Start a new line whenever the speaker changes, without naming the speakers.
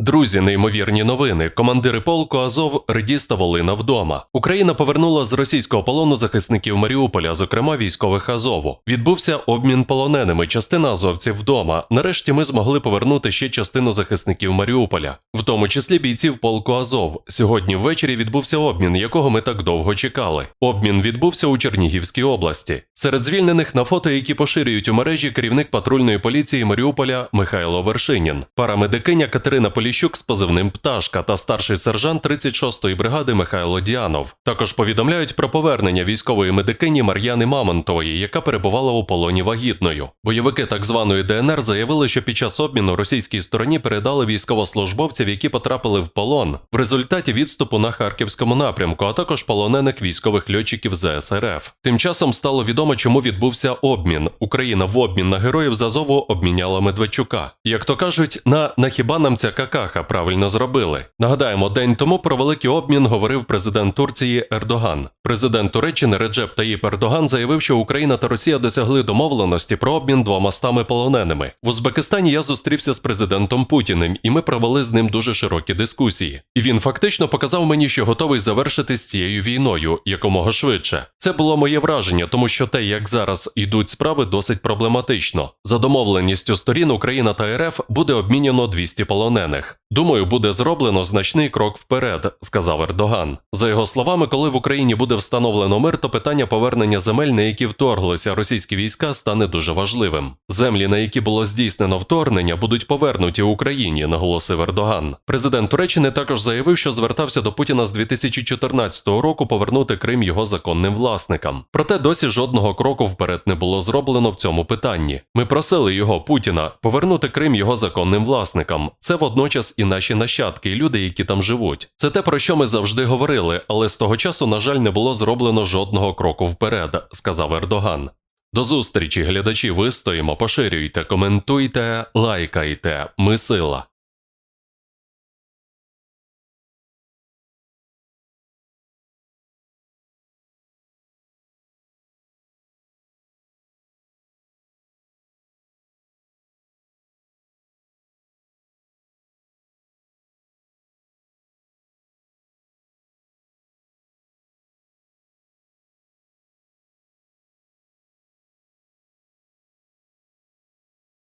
Друзі, неймовірні новини. Командири полку Азов Редіста Волина вдома. Україна повернула з російського полону захисників Маріуполя, зокрема військових Азову. Відбувся обмін полоненими. Частина азовців вдома. Нарешті ми змогли повернути ще частину захисників Маріуполя, в тому числі бійців полку Азов. Сьогодні ввечері відбувся обмін, якого ми так довго чекали. Обмін відбувся у Чернігівській області. Серед звільнених на фото, які поширюють у мережі керівник патрульної поліції Маріуполя Михайло Вершинін, парамедикиня Катерина Поліщук з позивним Пташка та старший сержант 36-ї бригади Михайло Діанов. Також повідомляють про повернення військової медикині Мар'яни Мамонтової, яка перебувала у полоні вагітною. Бойовики так званої ДНР заявили, що під час обміну російській стороні передали військовослужбовців, які потрапили в полон в результаті відступу на харківському напрямку, а також полонених військових льотчиків ЗСРФ. Тим часом стало відомо, чому відбувся обмін. Україна в обмін на героїв з Азову обміняла Медведчука. Як то кажуть, на, на хіба нам ця какаха правильно зробили. Нагадаємо, день тому про великий обмін говорив президент Турції Ердоган. Президент Туреччини Реджеп Таїп Ердоган заявив, що Україна та Росія досягли домовленості про обмін двома стами полоненими. В Узбекистані я зустрівся з президентом Путіним, і ми провели з ним дуже широкі дискусії. І він фактично показав мені, що готовий завершити з цією війною якомога швидше. Це було моє враження, тому що те, як зараз йдуть справи, досить проблематично. За домовленістю сторін Україна та РФ буде обміняно 200 полонених. Думаю, буде зроблено значний крок вперед, сказав Ердоган. За його словами, коли в Україні буде встановлено мир, то питання повернення земель, на які вторглися російські війська, стане дуже важливим. Землі, на які було здійснено вторгнення, будуть повернуті Україні, наголосив Ердоган. Президент Туреччини також заявив, що звертався до Путіна з 2014 року повернути Крим його законним власникам. Проте досі жодного кроку вперед не було зроблено в цьому питанні. Ми просили його Путіна повернути Крим його законним власникам. Це водночас і наші нащадки, і люди, які там живуть. Це те, про що ми завжди говорили, але з того часу, на жаль, не було зроблено жодного кроку вперед, сказав Ердоган. До зустрічі, глядачі, вистоїмо, поширюйте, коментуйте, лайкайте. Ми сила.